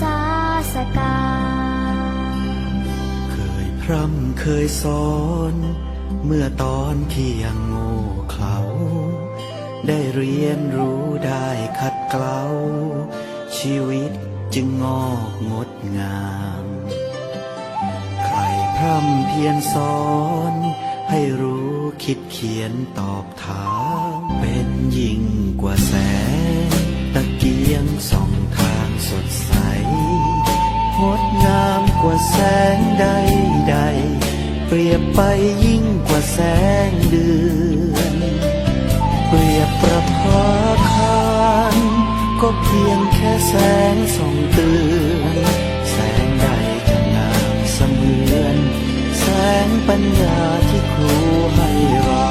สาสกา เคยพร่ำเคยสอน เมื่อตอนที่ยังโง่เขลาได้เรียนรู้ได้ขัดเกลาชีวิตจึงงอกงดงาม ใครพร่ำเพียรสอน ให้รู้คิดเขียนตอบถามเป็นหญิง งดงามกว่าแสงใดใด เปรียบไปยิ่งกว่าแสงเดือน เปรียบประภาคารก็เพียงแค่แสงส่องเตือนแสงใดจะงามเสมือน แสงปัญญาที่ครูให้เรา